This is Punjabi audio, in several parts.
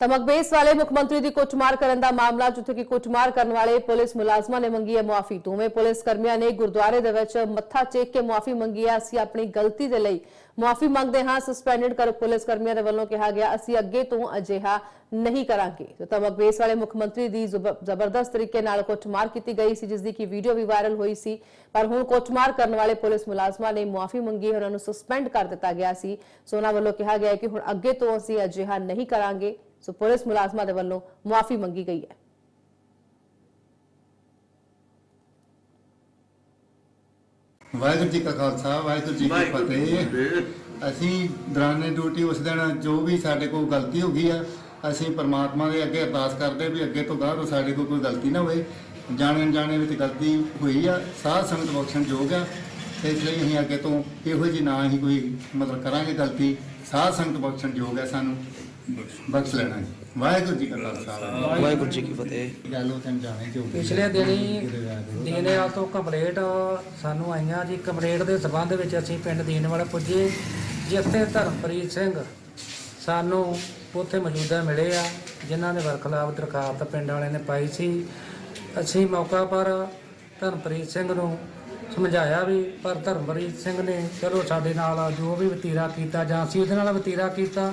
ਤਮਕਬੇਸ ਵਾਲੇ ਮੁੱਖ ਮੰਤਰੀ ਦੀ ਕੁੱਟਮਾਰ ਕਰਨ ਦਾ ਮਾਮਲਾ, ਜਿੱਥੇ ਕਿ ਕੁੱਟਮਾਰ ਕਰਨ ਵਾਲੇ ਪੁਲਿਸ ਮੁਲਾਜ਼ਮਾਂ ਨੇ ਮੰਗੀ ਹੈ ਮੁਆਫੀ। ਦੋਵੇਂ ਪੁਲਿਸ ਕਰਮੀਆਂ ਨੇ ਗੁਰਦੁਆਰੇ ਦੇ ਵਿੱਚ ਮੱਥਾ ਟੇਕ ਕੇ ਮੁਆਫੀ ਮੰਗੀ ਹੈ। ਅਸੀਂ ਆਪਣੀ ਗਲਤੀ ਦੇ ਲਈ ਮੁਆਫੀ ਮੰਗਦੇ ਹਾਂ। ਸਸਪੈਂਡਡ ਕਰ ਪੁਲਿਸ ਕਰਮੀਆਂ ਦੇ ਵੱਲੋਂ ਕਿਹਾ ਗਿਆ, ਅਸੀਂ ਅੱਗੇ ਤੋਂ ਅਜਿਹਾ ਨਹੀਂ ਕਰਾਂਗੇ। ਤੇ ਤਮਕਬੇਸ ਵਾਲੇ ਮੁੱਖ ਮੰਤਰੀ ਦੀ ਜ਼ਬਰਦਸਤ ਤਰੀਕੇ ਨਾਲ ਕੁੱਟਮਾਰ ਕੀਤੀ ਗਈ ਸੀ ਜਿਸ ਦੀ ਕਿ ਵੀਡੀਓ ਵੀ ਵਾਇਰਲ ਹੋਈ ਸੀ। ਪਰ ਹੁਣ ਕੁੱਟਮਾਰ ਕਰਨ ਵਾਲੇ ਪੁਲਿਸ ਮੁਲਾਜ਼ਮਾਂ ਨੇ ਮੁਆਫੀ ਮੰਗੀ ਹੈ। ਉਹਨਾਂ ਨੂੰ ਸਸਪੈਂਡ ਕਰ ਦਿੱਤਾ ਗਿਆ ਸੀ। ਸੋ ਉਹਨਾਂ ਵੱਲੋਂ ਕਿਹਾ ਗਿਆ ਕਿ ਹੁਣ ਅੱਗੇ ਤੋਂ ਅਸੀਂ ਅਜਿਹਾ ਨਹੀਂ ਕਰਾਂਗੇ। ਸੋ ਪੁਲਿਸ ਮੁਲਾਜ਼ਮਾਂ ਦੇ ਵੱਲੋਂ ਮੁਆਫੀ ਮੰਗੀ ਗਈ ਹੈ ਵਾਹਿਗੁਰੂ ਜੀ ਕਾ ਖਾਲਸਾ ਵਾਹਿਗੁਰੂ ਜੀ ਕੀ ਫਤਿਹ। ਅਸੀਂ ਦੌਰਾਨੇ ਡਿਊਟੀ ਉਸ ਦਿਨ ਜੋ ਵੀ ਸਾਡੇ ਕੋਲ ਗਲਤੀ ਹੋ ਗਈ ਆ ਅਸੀਂ ਪਰਮਾਤਮਾ ਦੇ ਅੱਗੇ ਅਰਦਾਸ ਕਰਦੇ ਵੀ ਅੱਗੇ ਤੋਂ ਗਾਹ ਤੋਂ ਸਾਡੇ ਕੋਲ ਕੋਈ ਗਲਤੀ ਨਾ ਹੋਵੇ। ਜਾਣੇ ਅਣਜਾਣੇ ਵਿੱਚ ਗਲਤੀ ਹੋਈ ਆ ਸਾਧ ਸੰਗਤ ਬਖਸ਼ਣ ਯੋਗ ਆ। ਤੇ ਇਸ ਲਈ ਅਸੀਂ ਅੱਗੇ ਤੋਂ ਇਹੋ ਜਿਹੀ ਨਾ ਹੀ ਕੋਈ ਮਤਲਬ ਕਰਾਂਗੇ ਗਲਤੀ। ਸਾਧ ਸੰਗਤ ਬਖਸ਼ਣ ਯੋਗ ਆ ਸਾਨੂੰ। ਬਖਸ਼ ਲੈਣਾ ਜੀ ਵਾਹਿਗੁਰੂ ਜੀ ਕਾ ਖਾਲਸਾ। ਵਾਹਿਗੁਰੂ ਜੀ ਕੀ ਫਤਿਹ। ਗੱਲ ਉਹ ਤੈਨੂੰ ਜਾਣੇ ਜੋ ਪਿਛਲੇ ਦਿਨੀ ਦੀਨੇਵਾਲ ਤੋਂ ਕੰਪਲੇਂਟ ਸਾਨੂੰ ਆਈਆਂ ਜੀ। ਕੰਪਲੇਂਟ ਦੇ ਸਬੰਧ ਵਿੱਚ ਅਸੀਂ ਪਿੰਡ ਦੀਨੇਵਾਲ ਪੁੱਜੇ। ਜਿੱਥੇ ਧਰਮਪ੍ਰੀਤ ਸਿੰਘ ਸਾਨੂੰ ਉੱਥੇ ਮੌਜੂਦਾ ਮਿਲੇ ਆ ਜਿਨ੍ਹਾਂ ਦੇ ਵਰਖਲਾਫ ਦਰਖਾਸਤ ਪਿੰਡ ਵਾਲਿਆਂ ਨੇ ਪਾਈ ਸੀ। ਅਸੀਂ ਮੌਕਾ ਪਰ ਧਰਮਪ੍ਰੀਤ ਸਿੰਘ ਨੂੰ ਸਮਝਾਇਆ ਵੀ ਪਰ ਧਰਮਪ੍ਰੀਤ ਸਿੰਘ ਨੇ ਚਲੋ ਸਾਡੇ ਨਾਲ ਜੋ ਵੀ ਵਤੀਰਾ ਕੀਤਾ ਜਾਂ ਅਸੀਂ ਉਹਦੇ ਨਾਲ ਵਤੀਰਾ ਕੀਤਾ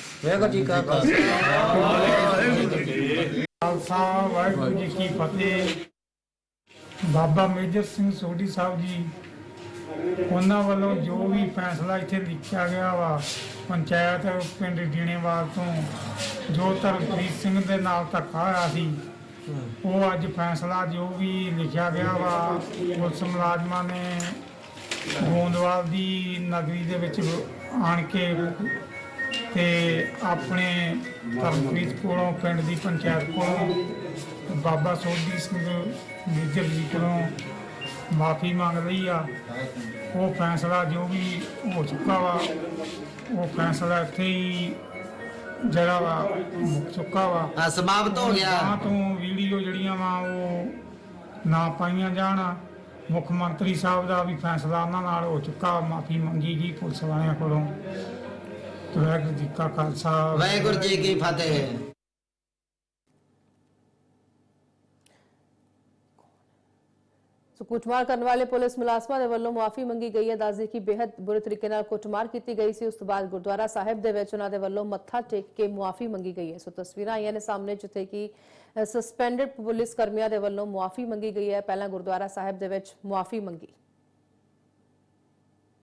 ਵਾਹਿਗੁਰੂ ਜੀ ਕਾ ਖਾਲਸਾ। ਵਾਹਿਗੁਰੂ ਜੀ ਕੀ ਫਤਿਹ। ਬਾਬਾ ਮੇਜਰ ਸਿੰਘ ਸੋਢੀ ਸਾਹਿਬ ਜੀ, ਉਹਨਾਂ ਵੱਲੋਂ ਜੋ ਵੀ ਫੈਸਲਾ ਇੱਥੇ ਲਿਖਿਆ ਗਿਆ ਵਾ, ਪੰਚਾਇਤ ਪਿੰਡ ਜੀਣੇਵਾਲ ਤੋਂ, ਜੋ ਧਰਮਪ੍ਰੀਤ ਸਿੰਘ ਦੇ ਨਾਲ ਧੱਕਾ ਹੋਇਆ ਸੀ, ਉਹ ਅੱਜ ਫੈਸਲਾ ਜੋ ਵੀ ਲਿਖਿਆ ਗਿਆ ਵਾ, ਪੁਲਿਸ ਮੁਲਾਜ਼ਮਾਂ ਨੇ ਗੋਂਦਵਾਲ ਦੀ ਨਗਰੀ ਦੇ ਵਿੱਚ ਆਣ ਕੇ ਤੇ ਆਪਣੇ ਧਰਮਪ੍ਰੀਤ ਕੋਲੋਂ ਪਿੰਡ ਦੀ ਪੰਚਾਇਤ ਕੋਲੋਂ ਬਾਬਾ ਸੋਢੀ ਸਿੰਘ ਮੇਜਰ ਜੀ ਕੋਲੋਂ ਮਾਫੀ ਮੰਗ ਲਈ ਆ। ਉਹ ਫੈਸਲਾ ਜੋ ਵੀ ਹੋ ਚੁੱਕਾ ਵਾ ਉਹ ਫੈਸਲਾ ਇੱਥੇ ਹੀ ਜਿਹੜਾ ਵਾ ਮੁੱਕ ਚੁੱਕਾ ਵਾ। ਆ ਸਮਾਪਤ ਹੋ ਗਿਆ। ਤਾਂ ਤੋਂ ਵੀਡੀਓ ਜਿਹੜੀਆਂ ਵਾ ਉਹ ਨਾ ਪਾਈਆਂ ਜਾਣ। ਮੁੱਖ ਮੰਤਰੀ ਸਾਹਿਬ ਦਾ ਵੀ ਫੈਸਲਾ ਉਹਨਾਂ ਨਾਲ ਹੋ ਚੁੱਕਾ ਮਾਫੀ ਮੰਗੀ ਗਈ ਪੁਲਿਸ ਵਾਲਿਆਂ ਕੋਲੋਂ। ਵਾਹਿਗੁਰੂ ਜੀ ਕਾ ਖਾਲਸਾ ਵਾਹਿਗੁਰੂ ਜੀ ਕੀ ਫਤਿਹ ਸੋ ਕੁੱਟਮਾਰ ਕਰਨ ਵਾਲੇ ਪੁਲਿਸ ਮੁਲਾਜ਼ਮਾਂ ਦੇ ਵੱਲੋਂ ਮੁਆਫੀ ਮੰਗੀ ਗਈ ਹੈ ਦੱਸਦੇ ਕਿ ਬੇहद ਬੁਰੇ ਤਰੀਕੇ ਨਾਲ ਕੁੱਟਮਾਰ ਕੀਤੀ ਗਈ ਸੀ ਉਸ ਤੋਂ ਬਾਅਦ ਗੁਰਦੁਆਰਾ ਸਾਹਿਬ ਦੇ ਵਿੱਚ ਉਹਨਾਂ ਦੇ ਵੱਲੋਂ ਮੱਥਾ ਟੇਕ ਕੇ ਮੁਆਫੀ ਮੰਗੀ ਗਈ ਹੈ ਸੋ ਤਸਵੀਰਾਂ ਆਈਆਂ ਨੇ ਸਾਹਮਣੇ ਜਿੱਥੇ ਕਿ ਸਸਪੈਂਡਡ ਪੁਲਿਸ ਕਰਮੀਆਂ ਦੇ ਵੱਲੋਂ ਮੁਆਫੀ ਮੰਗੀ ਗਈ ਹੈ ਪਹਿਲਾਂ ਗੁਰਦੁਆਰਾ ਸਾਹਿਬ ਦੇ ਵਿੱਚ ਮੁਆਫੀ ਮੰਗੀ